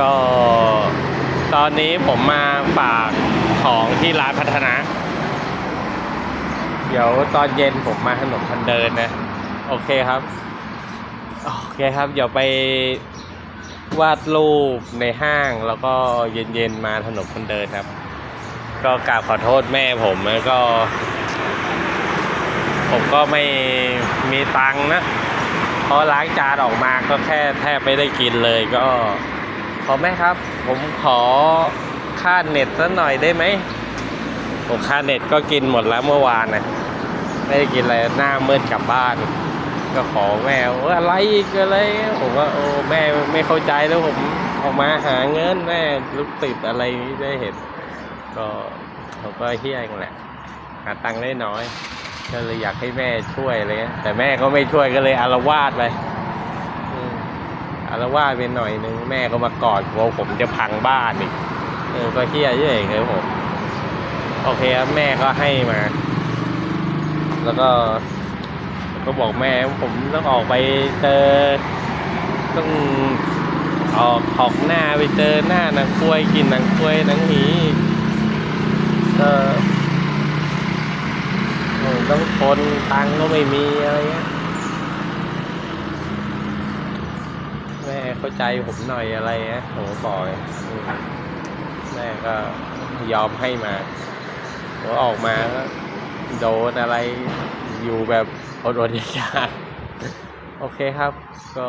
ก็ตอนนี้ผมมาฝากของที่ร้านพัฒนาเดี๋ยวตอนเย็นผมมาถนนคนเดินนะ โอเคครับ โอเคครับ เดี๋ยวไปวาดรูปในห้างแล้วก็เย็นๆมาถนนคนเดินครับ ก็กราบขอโทษแม่ผมแล้วก็ ผมก็ไม่มีตังค์นะ เพราะล้างจานออกมาก็แค่แทบไม่ได้กินเลยก็ อแม่ครับ ผมขอค่าเน็ตสักหน่อยได้ไหมผมค่าเน็ตก็กินหมดแล้วเมื่อวานนะไม่ได้กินอะไรหน้ามืดกลับบ้าน ก็ขอแม่ว่าอะไรอีกอะไรผมว่าโอ้แม่ไม่เข้าใจแล้วผมออกมาหาเงินแม่ลุกติดอะไรนี้ได้เห็น ก็ผมก็เฮี้ยงแหละ หาตังค์ได้น้อย ก็เลยอยากให้แม่ช่วยอะไรเงี้ยแต่แม่ก็ไม่ช่วยก็เลยอารวาสไป อารวาสไปหน่อยนึงแม่ก็มากอดกลัวผมจะพังบ้านอีกเออก็เฮี้ยเยอะเลยผมโอเคครับแม่ก็ให้มา แล้วก็ ก็บอกแม่ผมต้องออกไปเจอต้องออกออกหน้าไปเจอหน้านางกล้วยกินนางกล้วยนางหมีก็เออต้องทนตังก็ไม่มีอะไรเงี้ยแม่ เข้าใจผมหน่อยอะไรเงี้ยผมบอกเลยอืมแม่ก็ยอมให้มาผมออกมาก็โดนอะไรอยู่แบบอดๆอยากโอเคครับ ก็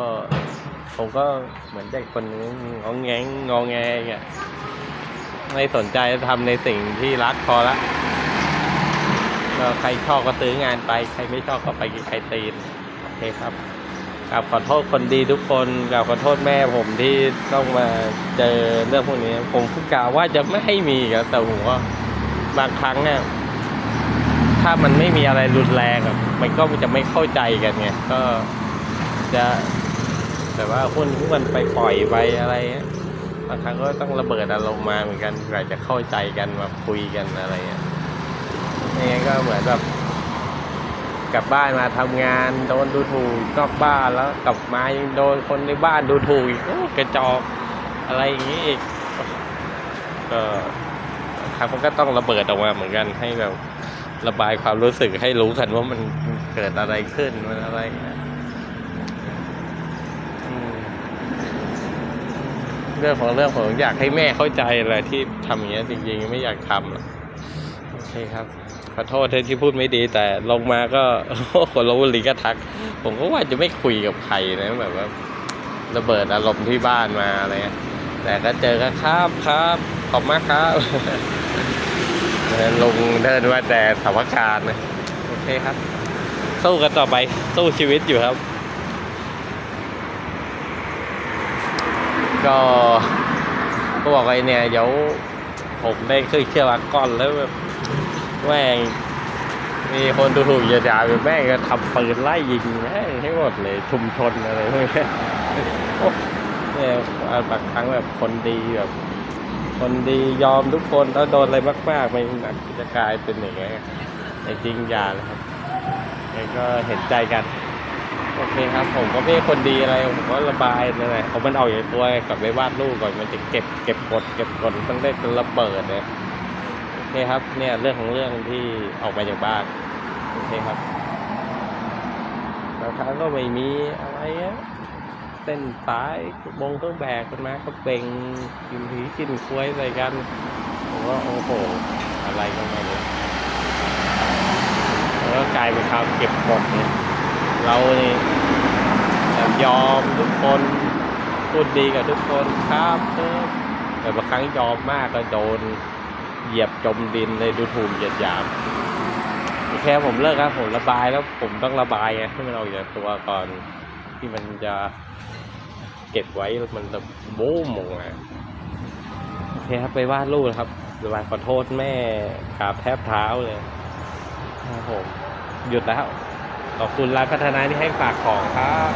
ผมก็เหมือนเด็กคนนึงงองแงงงอแงเงี้ยไม่สนใจจะทำในสิ่งที่รักพอละก็ใครชอบก็ซื้องานไป ใครไม่ชอบก็ไปกินไข่ตีน โอเคครับ กราบขอโทษคนดีทุกคนกราบขอโทษแม่ผมที่ต้องมาเจอเรื่องพวกนี้ ผมคือกะว่าจะไม่ให้มีครับแต่ผมก็บางครั้งเนี่ยถ้ามันไม่มีอะไรรุนแรงอะมันก็จะไม่เข้าใจกันไงก็จะแต่ว่าคนที่มันไปปล่อยไปอะไรบางครั้งก็ต้องระเบิดอารมณ์มาเหมือนกันกว่าจะเข้าใจกันมาคุยกันอะไรเงี้ยไม่งั้นก็เหมือนแบบ กลับบ้านมาทำงานโดนดูถูกนอกบ้านแล้วกลับมายังโดนคนในบ้านดูถูกอีกกระจอกอะไรอย่างงี้อีกก็ครั้งมันก็ต้องระเบิดออกมาเหมือนกันให้แบบระบายความรู้สึกให้รู้กันว่ามันเกิดอะไรขึ้นมันอะไรนะเรื่องของเรื่องผมอยากให้แม่เข้าใจอะไรที่ทำอย่างเงี้ยจริงๆไม่อยากทำหรอกโอเคครับ ขอโทษที่พูดไม่ดีแต่ลงมาก็คนลบุรีก็ทัก ผมก็ว่าจะไม่คุยกับใครนะแบบว่าระเบิดอารมณ์ที่บ้านมาอะไรแต่ก็เจอก็ครับครับขอบมากครับลงเดินมาแต่สาวการนะโอเคครับ สู้กันต่อไปสู้ชีวิตอยู่ครับ ก็ก็บอกไอ้เนี่ยเดี๋ยวผมได้ขึ้นเชื่อวากอนแล้วแบบ แม่งมีคนดูถูกเหยียดหยามอยู่แม่งก็ทำปืนไล่ยิงแม่งให้หมดเลยชุมชนอะไรพวกนี้โอ้เนี่ยบางครั้งแบบคนดีแบบ คนดียอมทุกคนแล้วโดนอะไรมากๆมันจะกลายเป็นอย่างเงี้ยแต่จริงอย่าเลยครับก็เห็นใจกันโอเคครับ ผมก็ไม่คนดีอะไรผมก็ระบายนั่นแหละเขามันเอาอย่างตัวกับไปวาดรูปก่อนมันจะเก็บเก็บกดเก็บกดมันได้ระเบิดเลยโอ เคครับเนี่ยเรื่องของเรื่องที่ออกมาจากบ้านโอเคครับบางครั้งก็ไม่มีอะไรเส้นสายบงเครื่องแบกกันมาก็เป่งกินผีกินควยใส่กันผมว่าโอ้โหอะไรก็ไม่รู้แล้วก็กลายเป็นความเก็บกดเนี่ยเรานี่แบบยอมทุกคนพูดดีกับทุกคนครับแต่บางครั้งยอมมากก็โดน เหยียบจมดินเลยดูถูกเหยียดหยามโอเคผมเลิกครับผมระบายแล้วผมต้องระบายไงให้มันออกจากตัวก่อนที่มันจะเก็บไว้มันจะโบ้มออกมาโอเคครับไปวาดรูปนะครับไปวาดขอโทษแม่กราบแทบเท้าเลยครับผมหยุดแล้วขอบคุณร้านพัฒนาที่ให้ฝากของครับ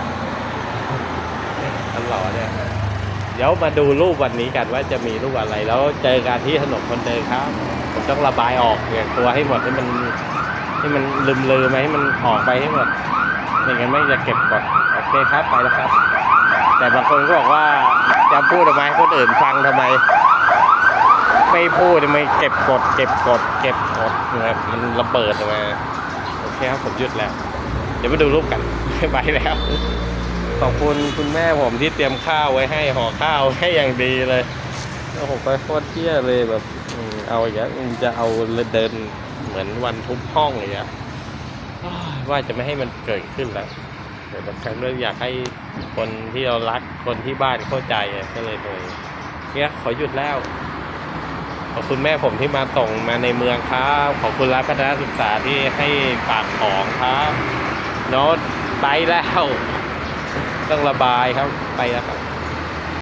ตลอดเนี่ย เดี๋ยวมาดูรูปวันนี้กันว่าจะมีรูปอะไร แล้วเจอกันที่ถนนคนเดินครับผมต้องระบายออกเนี่ยตัวให้หมดให้มันให้มันลืมลืมๆไปให้มันออกไปให้หมดไม่งั้นไม่จะเก็บกดโอเคครับไปแล้วครับ แต่บางคนก็บอกว่าจะพูดทำไมคนอื่นฟังทำไม ไม่พูดทำไมเก็บกด เก็บกด เก็บกดนะครับมันระเบิดออกมาโอเคครับผมหยุดแล้ว เดี๋ยวมาดูรูปกันไปแล้ว อบคุณคุณแม่ผมที่เตรียมข้าวไว้ให้ห่อข้าวให้อย่างดีเลยแล้วผมไปโคตรเที่ยเลยแบบเอาอย่างจะเอาเดินเหมือนวันทุบห้องเงี้ยอ้าวว่าจะไม่ให้มันเกิดขึ้นแล้วแต่บางครั้งก็อยากให้คนที่เรารักคนที่บ้านเข้าใจก็เลยเลยเนี่ยขอหยุดแล้วขอบคุณแม่ผมที่มาส่งมาในเมืองครับขอบคุณรัฐพัฒนศึกษาที่ให้ฝากของครับโน้ตไปแล้ว ต้องระบายครับไปแล้วครับ